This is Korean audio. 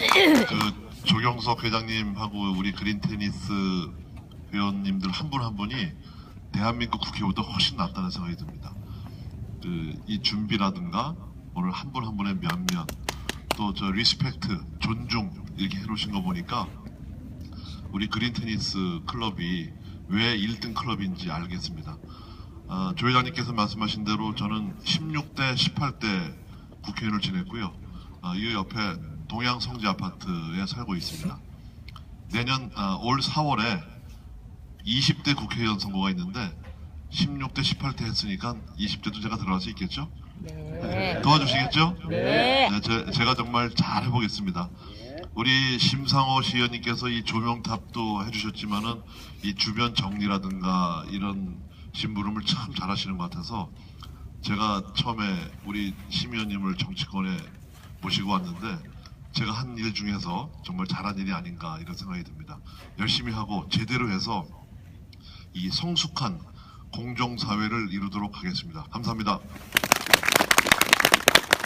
그 조경석 회장님하고 우리 그린 테니스 회원님들 한분한 분이 대한민국 국회보다 훨씬 낫다는 생각이 듭니다. 그 이 준비라든가 오늘 한 분 한 분의 면면 또 저 리스펙트 존중 이렇게 해놓으신 거 보니까 우리 그린 테니스 클럽이 왜 1등 클럽인지 알겠습니다. 아, 조 회장님께서 말씀하신 대로 저는 16대, 18대 국회의원을 지냈고요. 아, 이 옆에 동양 성지 아파트에 살고 있습니다. 내년 아, 올 4월에 20대 국회의원 선거가 있는데 16대, 18대 했으니까 20대도 제가 들어갈 수 있겠죠? 네. 도와주시겠죠? 네. 네, 제, 제가 정말 잘 해보겠습니다. 우리 심상호 시의원님께서 이 조명탑도 해주셨지만은 이 주변 정리라든가 이런 심부름을 참 잘하시는 것 같아서 제가 처음에 우리 심 의원님을 정치권에 모시고 왔는데 제가 한 일 중에서 정말 잘한 일이 아닌가 이런 생각이 듭니다. 열심히 하고 제대로 해서 이 성숙한 공정사회를 이루도록 하겠습니다. 감사합니다.